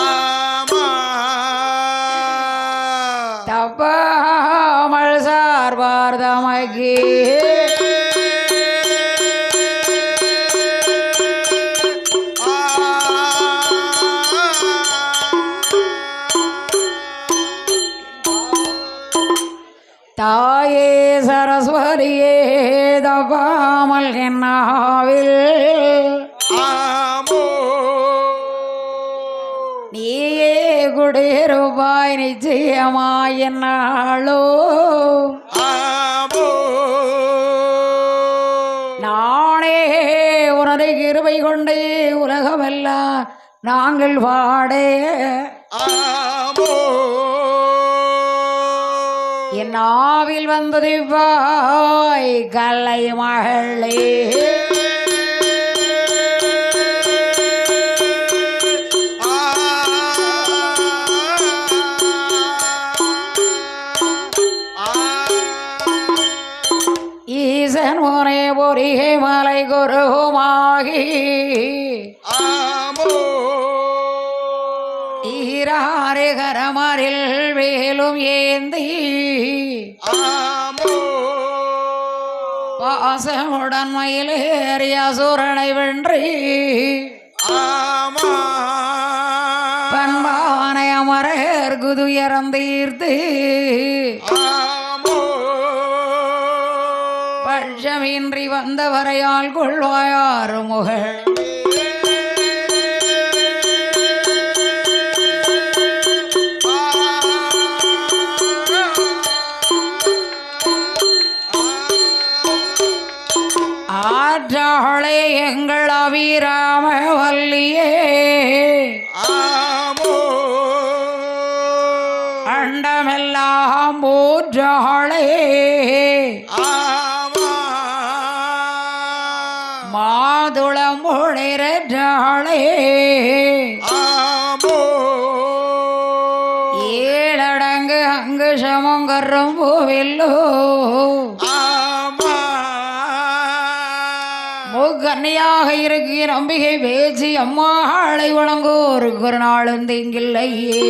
ஆமா. தப்பாமல் சார்பார் குடியிருப்பாய் நிச்சயமாய் என்னாளோ ஆமோ நானே உனது கிருபை கொண்டே உலகமெல்லாம் நாங்கள் ஆமோ என் நாவில் வந்தது வாய் கல்லை மகளே ஈசன் முனை பொறிகை மலை குருமாகி ஈராறு கரமரில் வேலும் ஏந்தி. பாசமுடன் மயிலேறிய அசுரனை வென்றி. பண்பானை அமரர் குதுயரந்தீர்த்து பட்சமின்றி வந்தவரையால் கொள்வாயாறு முகழ். போவில்லோ முக்கன்னியாக இருக்கிற அம்பிகை பேச்சு அம்மாளை வணங்கோருக்கு ஒரு நாளும் தீங்கில்லையே.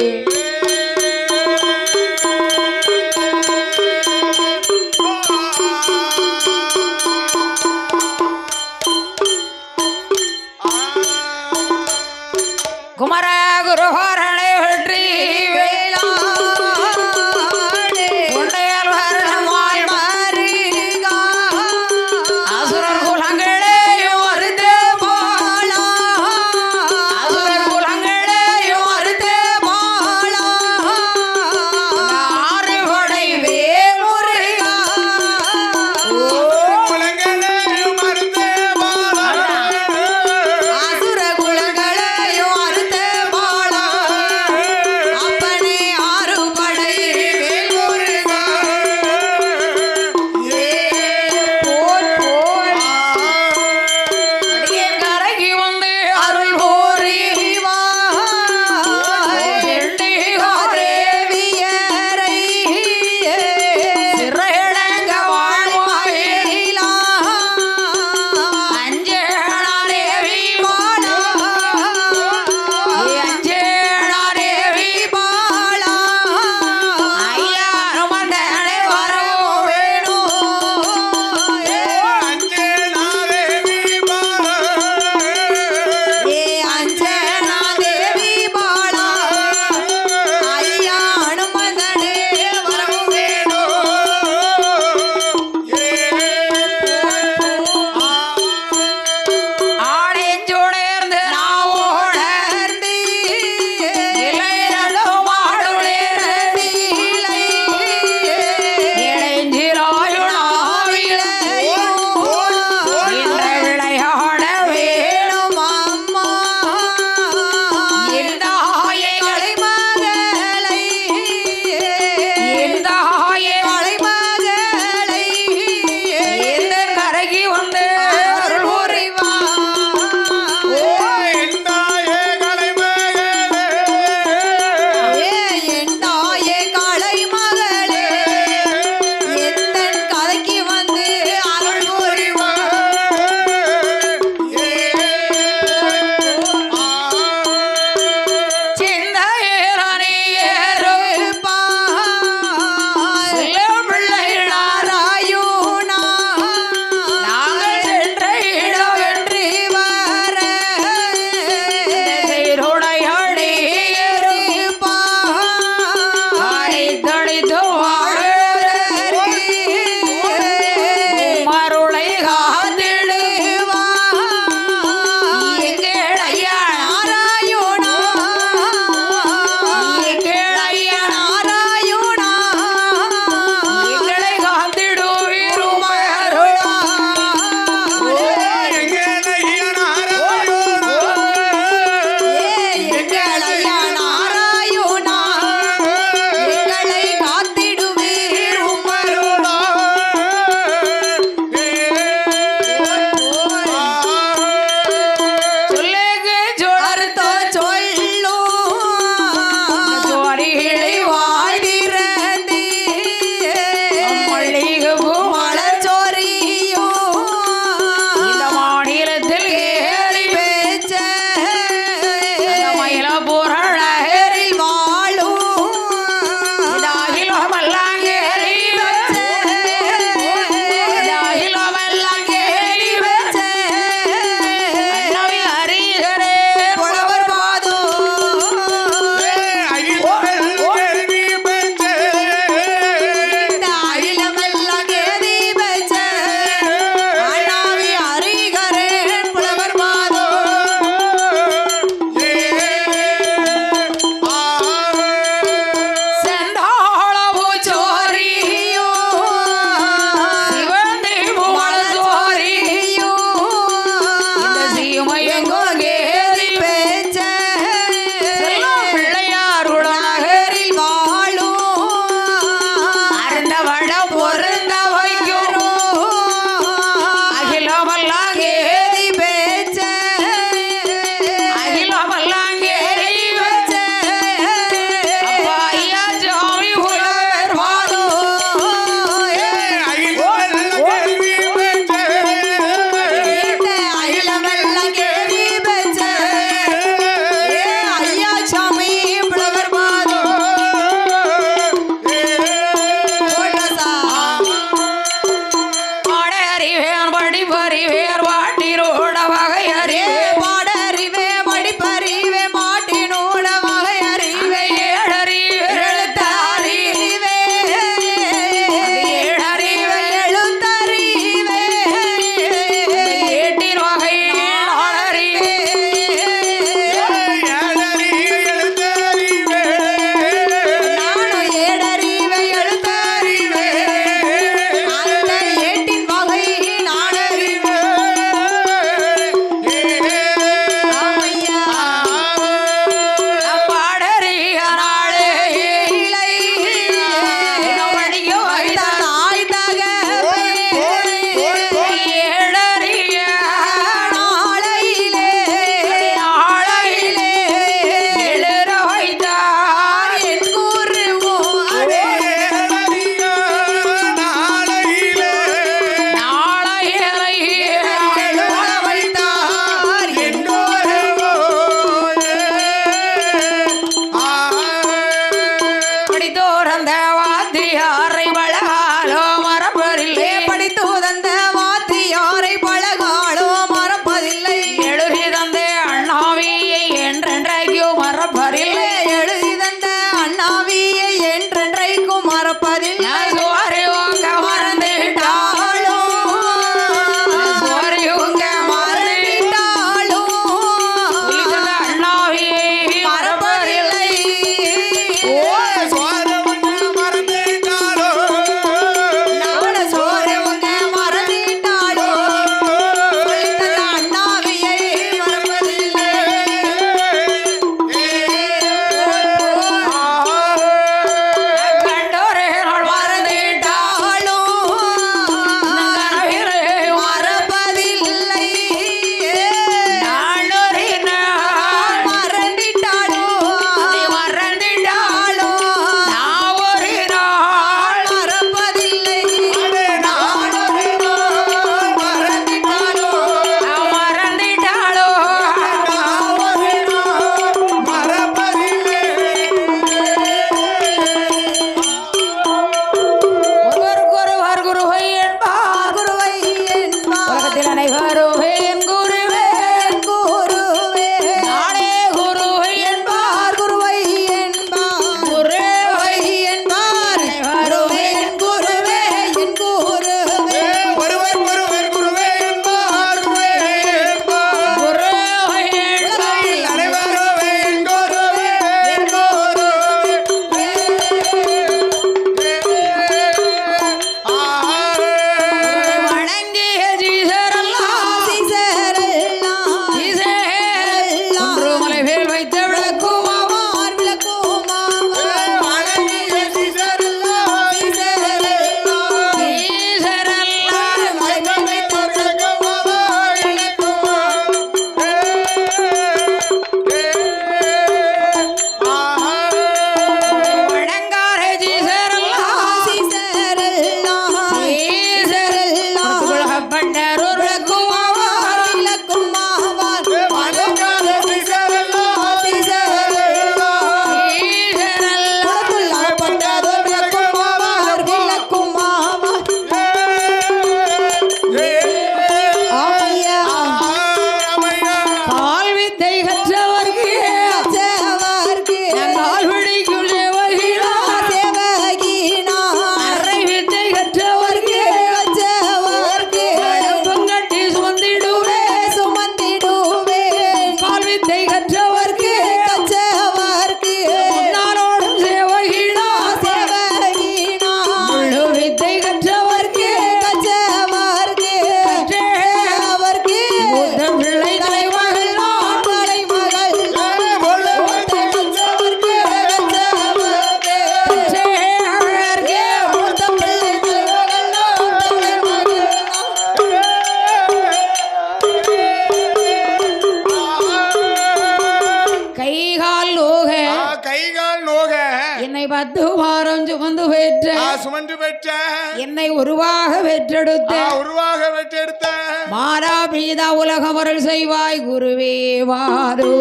பத்து வாரம் சுமந்து பெற்ற சுமந்து பெற்ற. என்னை உருவாக பெற்றெடுத்த உருவாக பெற்றெடுத்த. மாறா பீதா உலகம் அருள் செய்வாய் குருவே வாரோ.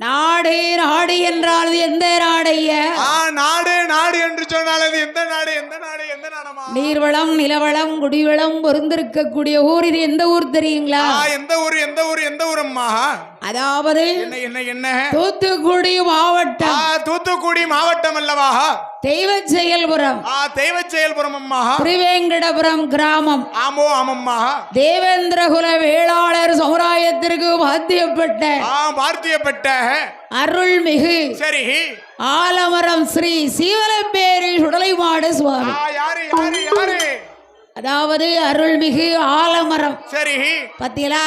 நாடு நாடு என்றால் எந்த நாடைய ஆ, நாடு நாடு என்று சொன்னால் எந்த நாடு எந்த நாடு நீர்வளம் நிலவளம் குடிவளம் பொருந்திருக்கக்கூடிய ஊர் இது எந்த ஊர் தெரியுங்களா? எந்த ஊர் எந்த ஊர் எந்த ஊரம்மா? அதாவது என்ன என்ன என்ன? தூத்துக்குடி மாவட்டம். தூத்துக்குடி மாவட்டம் அல்லவா? தெய்வ செயல்புரம் ஆ தெய்வ செயல்புரம் அம்மா திருவேங்கடபுரம் கிராமம். ஆமோ ஆமம்மா. தேவேந்திரகுல வேளாளர் சமுதாயத்திற்கு பாத்தியப்பட்ட ஆ பார்த்தியப்பட்ட அருள்மிகு. சரி. ஆலமரம் ஸ்ரீ சீவலப்பேரி சுடலைமாட சுவாமி. அதாவது அருள்மிகு ஆலமரம். சரி. பத்தியலா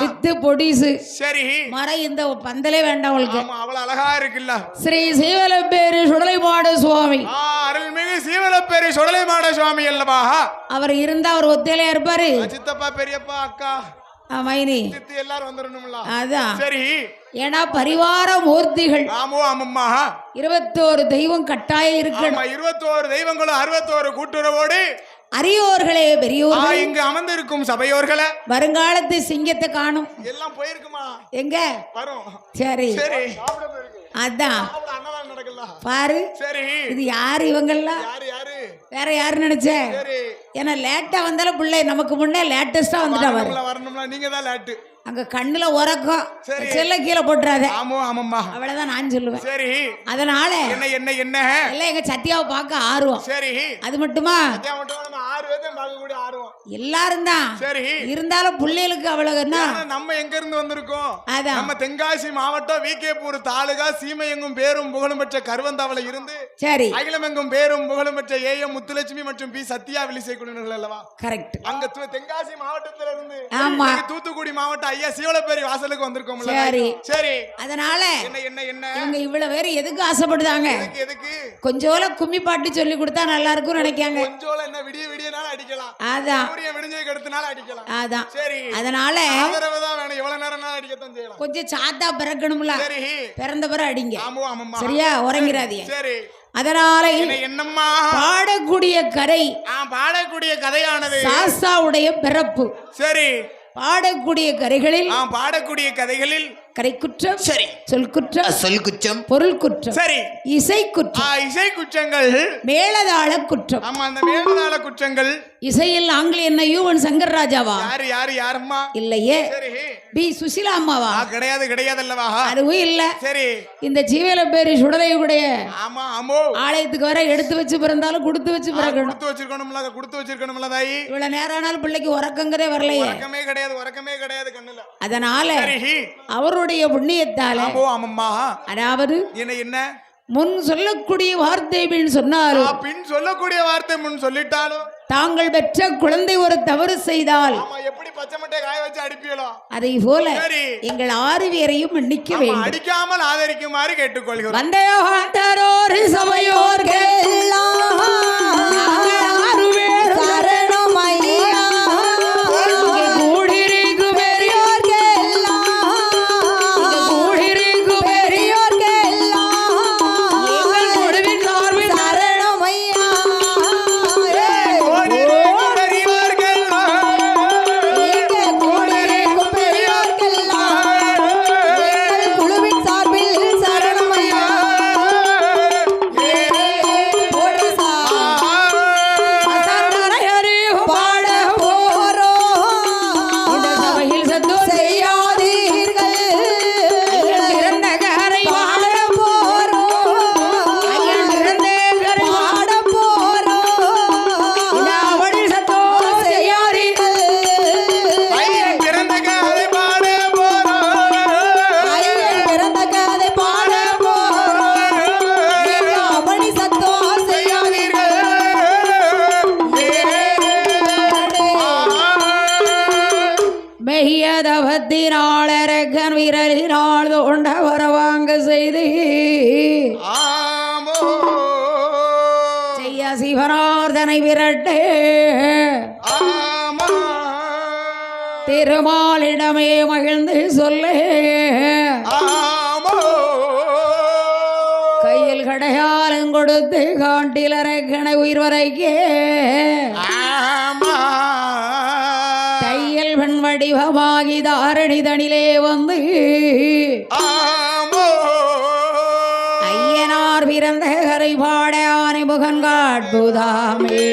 வித்து பொடிசு. சரி. மரம் இந்த பந்தலே வேண்டாம் உங்களுக்கு அவ்வளவு அழகா இருக்குல்ல. ஸ்ரீ சீவலப்பேரி சுடலைமாட சுவாமி. அருள்மிகு சீவலப்பேரி சுடலை மாட சுவாமி அல்லவா? அவர் இருந்தா அவர் ஒத்தையில இருப்பாரு. சித்தப்பா பெரியப்பா அக்கா. மைனி. எல்லாரும் வந்துடணும்ல அதான் சரி. ஏன்னா பரிவார மூர்த்திகள். ஆமோ ஆமம்மா. இருபத்தோரு தெய்வம் கட்டாயம் இருக்கணும் இருபத்தோரு தெய்வங்களும் அறுபத்தோரு கூட்டுறவோடு. அரியோர்களே ஆ, பெரியோர் இங்கு அமர்ந்திருக்கும் சபையோர்களை. வருங்காலத்து சிங்கத்தை காணும். எல்லாம் போயிருக்குமா? எங்க? வரும். சரி. சரி. அதான் பாரு. சரி. இது யாரு இவங்கெல்லாம் யாரு யாரு? வேற யாரு நினைச்ச? சரி. ஏன்னா லேட்டா வந்தாலும் பிள்ளை நமக்கு முன்னே லேட்டஸ்டா வந்துட்டா வரணும்ல நீங்க தான் லேட்டு அங்க கண்ணுல உறக்கம். செல்ல கீழே போட்டுறாத. ஆமோ ஆமம்மா. அவ்வளவுதான் நான் சொல்லுவேன். சரி. அதனால என்ன என்ன என்ன? எல்லாம் எங்க சத்யாவை பார்க்க ஆர்வம். சரி. அது மட்டுமா? எல்லாரும் தான். சரி. இருந்தாலும் பிள்ளைகளுக்கு அவ்வளவு என்ன ஆனா நம்ம எங்க இருந்து வந்திருக்கோம்? அதான். நம்ம தென்காசி மாவட்டம் விகேபூர் தாலுகா சீமை எங்கும் பேரும் புகழும் பெற்ற கருவந்தாவல இருந்து சரி. அகிலம் எங்கும் பேரும் புகழும் பெற்ற ஏ எம் முத்துலட்சுமி மற்றும் பி சத்யா விலிசை குழுவினர்கள் அல்லவா? கரெக்ட் அங்க தென்காசி மாவட்டத்துல இருந்து ஆமா. தூத்துக்குடி மாவட்டம் ஐயா சிவலப்பேரி வாசலுக்கு வந்திருக்கோம்ல. சரி. சரி. அதனால என்ன என்ன என்ன? இவங்க இவ்வளவு பேர் எதுக்கு ஆசைப்படுதாங்க? எதுக்கு எதுக்கு? கொஞ்சோல கும்மி பாட்டு சொல்லி கொடுத்தா நல்லா இருக்கும்னு நினைக்காங்க. கொஞ்சோல என்ன விடிய விடியனால அடிக்கலாம். அதான். சூரியன் விடிஞ்சதுக்கு அடுத்தனால அடிக்கலாம். அதான். சரி. அதனால ஆதரவு தான் வேணும். எவ்வளவு நேரம்னாலும் அடிக்கத்தான் செய்யலாம். கொஞ்சம் சாத்தா பிறக்கணும்ல. சரி. பிறந்த பிற அடிங்க. ஆமோ சரியா? உறங்கிறாதீங்க சரி அதனால என்ன என்னம்மா? பாடக்கூடிய ஆ பாடக்கூடிய கதையானது. சாஸ்தாவுடைய பிறப்பு. சரி. பாடக்கூடிய கதைகளில் பாடக்கூடிய கதைகளில் கரை குற்றம் சரி. சொல் குற்றம் சொல் குச்சம் பொருள் குற்றம் சரி. இசை குற்றம் இசை குற்றங்கள் மேலதாள குற்றம் ஆமா அந்த மேலதாள குற்றங்கள் இசையில் ஆங்கில என்ன யூவன் சங்கர் ராஜாவா யாரு யாரு யாரும்மா? இல்லையே. பி சுசிலா அம்மாவா? கிடையாது கிடையாது அல்லவா அதுவும் இல்ல. சரி. இந்த ஜீவேல பேரு சுடலையுடைய ஆமா ஆமோ ஆலயத்துக்கு வர எடுத்து வச்சு பிறந்தாலும் கொடுத்து வச்சு பிறக்கணும். கொடுத்து வச்சிருக்கணும்ல கொடுத்து வச்சிருக்கணும்ல தாயி. இவ்வளவு நேரம் ஆனாலும் பிள்ளைக்கு உறக்கங்கிறே வரலையே. உறக்கமே கிடையாது உறக்கமே கிடையாது கண்ணுல. அதனால சரி. அவருடைய புண்ணியத்தால அதாவது என்ன என்ன? முன் சொல்லக்கூடிய வார்த்தை அப்படின்னு சொன்னாலும் பின் சொல்லக்கூடிய வார்த்தை முன் சொல்லிட்டாலும் தாங்கள் பெற்ற குழந்தை ஒரு தவறு செய்தால் எப்படி பச்சை மட்டை காய வச்சு அடிப்பீங்களோ? அதை போல எங்கள் ஆறு பேரையும் மன்னிக்க வேண்டும். அடிக்காமல் ஆதரிக்குமாறு கேட்டுக்கொள்கிறோம். வந்தயோகாந்தரோர் சபையோர்கள் பெருமாளிடமே மகிழ்ந்து சொல்ல. கையில் கடையாலும் கொடுத்து காட்டில் அரைக்கணை உயிர் வரைக்கே தையல் பெண் வடிவமாகி தாரணி தனிலே வந்து. ஐயனார் பிறந்த கரை பாட ஆனை முகன் காட்புதாமே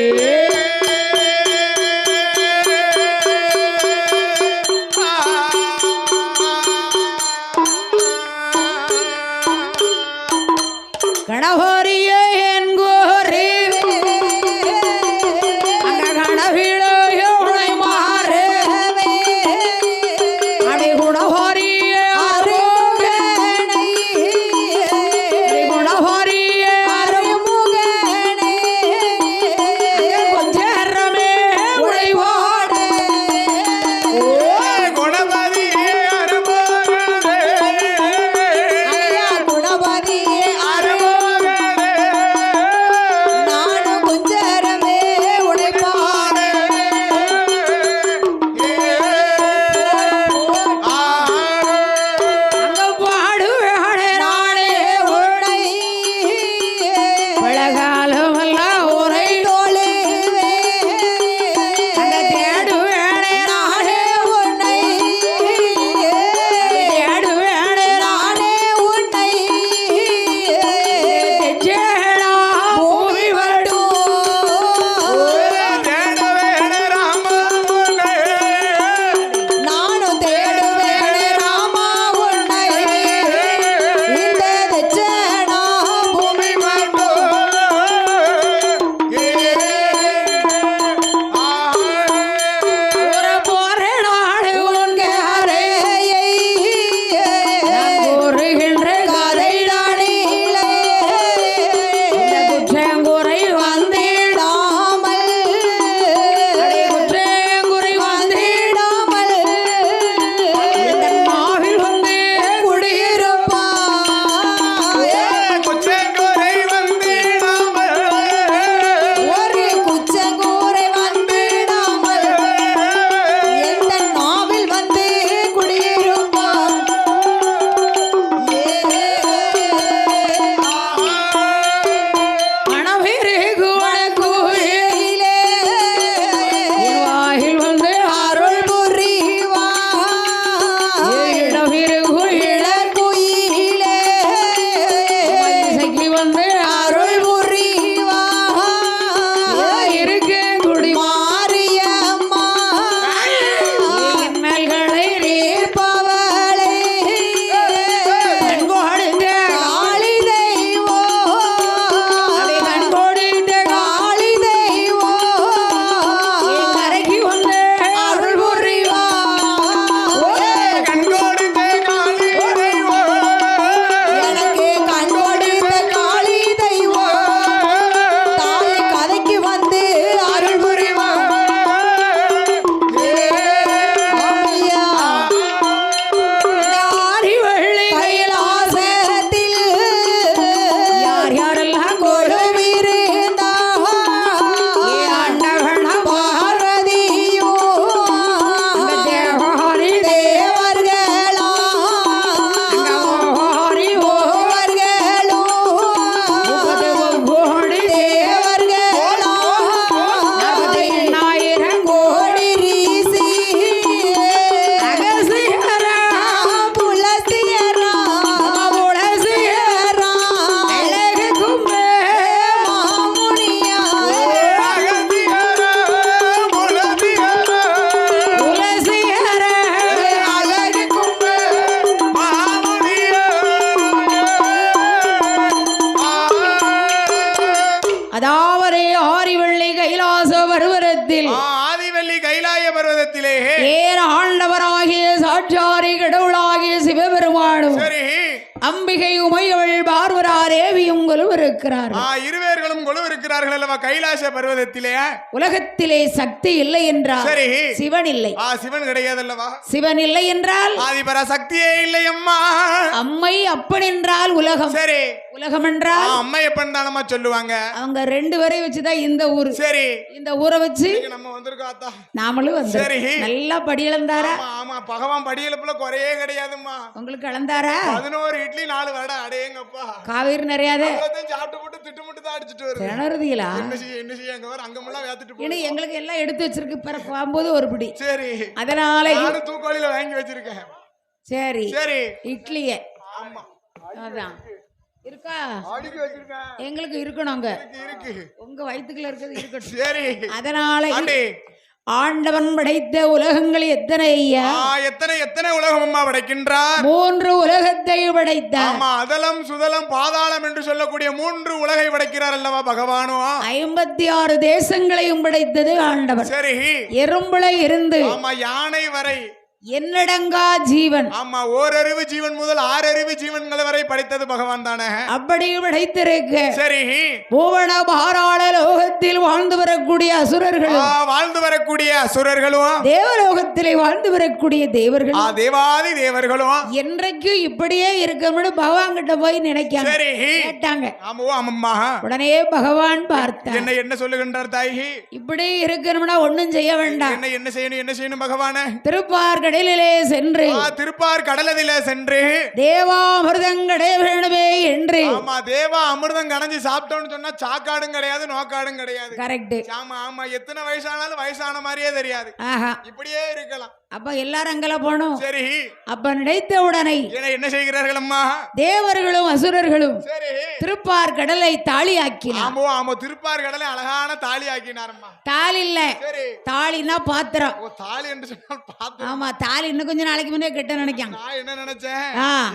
அதாவரே ஆரிவள்ளி கைலாச பருவரத்தில் ஆதிவள்ளி கைலாய பருவதத்திலே. ஏற ஆண்டவராகிய சாட்சாரி கடவுளாகிய சிவபெருமானும் அம்பிகை உமையவள் பார்வரா தேவி உங்களும் இருக்கிறார் இருவேர்களும் குழு அல்லவா கைலாச பருவதத்திலே? உலகத்திலே சக்தி இல்லை என்றால் சரி. சிவன் இல்லை. சிவன் கிடையாது அல்லவா சிவன் இல்லை என்றால் ஆதிபரா சக்தியே இல்லை அம்மா அம்மை அப்பன் என்றால் உலகம். சரி. உலகம் என்றால் அம்மா எப்பன்னு தானம்மா சொல்லுவாங்க. அவங்க ரெண்டு பேரையும் வச்சுதான் இந்த ஊரு. சரி. இந்த ஊரை வச்சு நம்ம வந்திருக்கோம் நாமளும் வந்து சரி. நல்லா படி இழந்தாரா ஆமா. பகவான் படியெழுப்புல குறையே கிடையாதும்மா. உங்களுக்கு இழந்தாரா பதினோரு இட்லி நாலு வடை அடேங்கப்பா. காவேரி நிறையாதே. சாப்பிட்டு போட்டு திட்டு மட்டும் தான் அடிச்சிட்டு வருது. திணறுதீங்களா? என்ன செய்ய என்ன செய்ய அங்க வர அங்கமெல்லாம் வேத்துட்டு ஏன்னா எங்களுக்கு எல்லாம் எடுத்து வச்சிருக்கு பிற போகும்போது ஒரு பிடி. சரி. அதனால தூக்கோலியில வாங்கி வச்சிருக்கேன். சரி. சரி. இட்லியே. ஆமா. அதான். இருக்கா? அடுக்கி வச்சிருக்கேன் எங்களுக்கு இருக்கணும் அங்க. இருக்கு உங்க வயித்துக்குள்ள இருக்கிறது இருக்கட்டும். சரி. அதனால ஆண்டி. ஆண்டவன் படைத்த உலகங்கள் எத்தனை ஐயா? எத்தனை எத்தனை உலகம் அம்மா படைக்கின்றார்? மூன்று உலகத்தை படைத்தார். ஆமா அதலம் சுதலம் பாதாளம் என்று சொல்லக்கூடிய மூன்று உலகை படைக்கிறார் அல்லவா பகவானும் ஐம்பத்தி ஆறு தேசங்களையும் படைத்தது ஆண்டவன் சரி. எறும்புல இருந்து ஆமா யானை வரை. என்னடங்கா ஜீவன்? ஆமா ஓரறிவு ஜீவன் முதல் ஆறறிவு ஜீவன்கள் வரை படைத்தது பகவான் தானே? அப்படி படைத்திருக்க சரி. பூவன பாராள லோகத்தில் வாழ்ந்து வரக்கூடிய ஆ, அசுரர்களும் வாழ்ந்து வரக்கூடிய அசுரர்களும். தேவலோகத்திலே வாழ்ந்து வரக்கூடிய தேவர்கள். தேவாதி தேவர்களும். என்றைக்கும் இப்படியே இருக்கணும்னு பகவான் கிட்ட போய் நினைக்காங்க சரி. கேட்டாங்க. ஆமா ஆமம்மா. உடனே பகவான் பார்த்தார். என்ன என்ன சொல்லுகின்றார் தாயி? இப்படி இருக்கணும்னா ஒண்ணும் செய்ய வேண்டாம். என்ன என்ன செய்யணும் என்ன செய்யணும் பகவானே? திருப்பார் கடலிலே சென்று திருப்பார் கடலதில சென்று. தேவாமிர்தங்கடை வேணுமே என்று. ஆமா தேவா அமிர்தம் கடைஞ்சு சாப்பிட்டோம்னு சொன்னா சாக்காடும் கிடையாது நோக்காடும் கிடையாது. கரெக்ட் ஆமா ஆமா எத்தனை வயசானாலும் வயசான மாதிரியே தெரியாது. இப்படியே இருக்கலாம். அப்ப எல்லாரும் அங்கல போனோம் சரி. அப்ப நினைத்த உடனே என்ன என்ன செய்கிறார்கள் அம்மா தேவர்களும் அசுரர்களும் சரி. திருப்பார் கடலை தாலி ஆக்கினார் ஆமோ ஆமா திருப்பார் கடலை அழகான தாலி ஆக்கினாரம்மா தாலி இல்ல. சரி. தாலின்னா பாத்திரம். ஓ தாலி என்று சொன்னால் ஆமா தாலி இன்னும் கொஞ்ச நாளைக்கு முன்னே கெட்ட நினைக்காங்க. நான் என்ன நினைச்சேன்.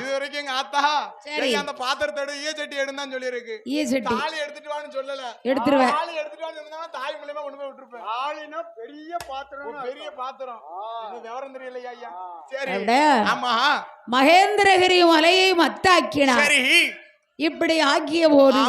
இது வரைக்கும் எங்க ஆத்தா சரி. அந்த பாத்திரத்தை எடு ஈய சட்டி எடுன்னு சொல்லி இருக்கு ஈய சட்டி. தாலி எடுத்துட்டு வான்னு சொல்லல. எடுத்துருவேன். தாலி எடுத்துட்டு வான்னு தாய் மூலியமா கொண்டு போய் விட்டுருப்பேன். தாலினா பெரிய பாத்திரம் பெரிய பாத்திரம். விவரம் தெரியலையா ஐயா? சரி. ஆமா. மகேந்திரகிரி மலையை மத்தாக்கினார். சரி. இப்படி ஆக்கிய போது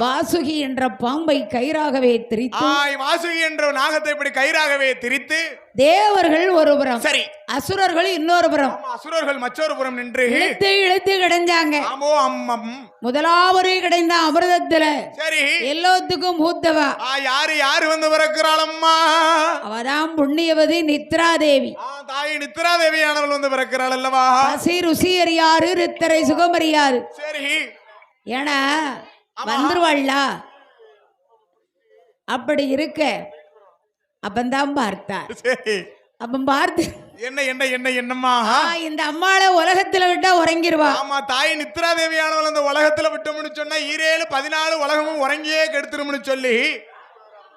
வாசுகி என்ற பாம்பை கயிறாகவே திரித்து வாசுகி என்ற நாகத்தை இப்படி கயிறாகவே திரித்து தேவர்கள் ஒரு புறம். சரி. அசுரர்கள் இன்னொரு புறம். அசுரர்கள் மற்றொரு புறம் நின்று இழுத்து இழுத்து கிடைஞ்சாங்க ஆமோ அம்மம். முதலாவது கிடைந்த அமிர்தத்துல சரி. எல்லாத்துக்கும் மூத்தவா? ஆ யாரு யாரு வந்து பிறக்கிறாளம்மா? அவதான் புண்ணியவதி நித்ரா தேவி தாய் நித்ரா தேவியானவள் வந்து பிறக்கிறாள் அல்லவா? பசி ருசி அறியாரு ரித்தரை சுகம் அறியாரு சரி. ஏன்னா வந்துருவாள்ல? அப்படி இருக்க அப்பந்தான் பார்த்தார். அப்ப பார்த்து என்ன என்ன என்ன என்னம்மா? இந்த அம்மாளை உலகத்துல விட்டா உறங்கிருவா. ஆமா தாய் நித்ரா தேவியானவள் அந்த உலகத்துல விட்டோம்னு சொன்னா ஈரேழு பதினாலு உலகமும் உறங்கியே கெடுத்துரும்னு சொல்லி.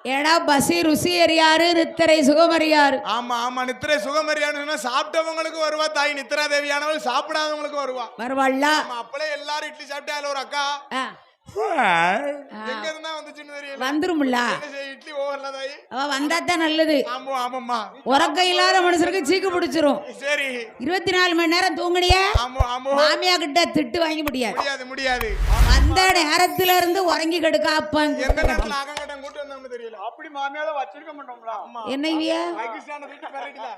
ஏன்னா பசி ருசி அறியாரு ரித்தரை சுகம் அறியாரு ஆமா ஆமா நித்திரை சுகமரியான்னு சொன்னா சாப்பிட்டவங்களுக்கு வருவா தாய் நித்ரா தேவியானவள் சாப்பிடாதவங்களுக்கு வருவா. வருவாள்ல? அப்பளே எல்லாரும் இட்லி சாப்பிட்டா அதுல ஒரு அக்கா. எங்க இருந்தா வந்துச்சுன்னு தெரியல. வந்துரும்ல இட்லி ஓவர்ல தாய் அவ வந்தா தான் நல்லது. ஆமா ஆமாம்மா. உறக்க இல்லாத மனுஷருக்கு சீக்கு பிடிச்சிரும். சரி. இருபத்தி நாலு மணி நேரம் தூங்குனிய. ஆமா ஆமா. மாமியா கிட்ட திட்டு வாங்கி முடியாது. முடியாது முடியாது. வந்த நேரத்துல இருந்து உறங்கி கெடுக்க எந்த அப்பாங்க நேரத்துல அகங்கட்டம் கூட்டு வந்தோம்னு தெரியல. அப்படி மாமியால வச்சிருக்க மாட்டோம்ல. என்ன இவியா பாகிஸ்தான வீட்டு பெரட்டில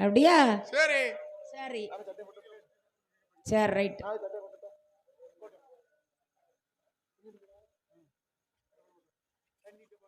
அப்படியா? சரி. சரி. சரி ரைட்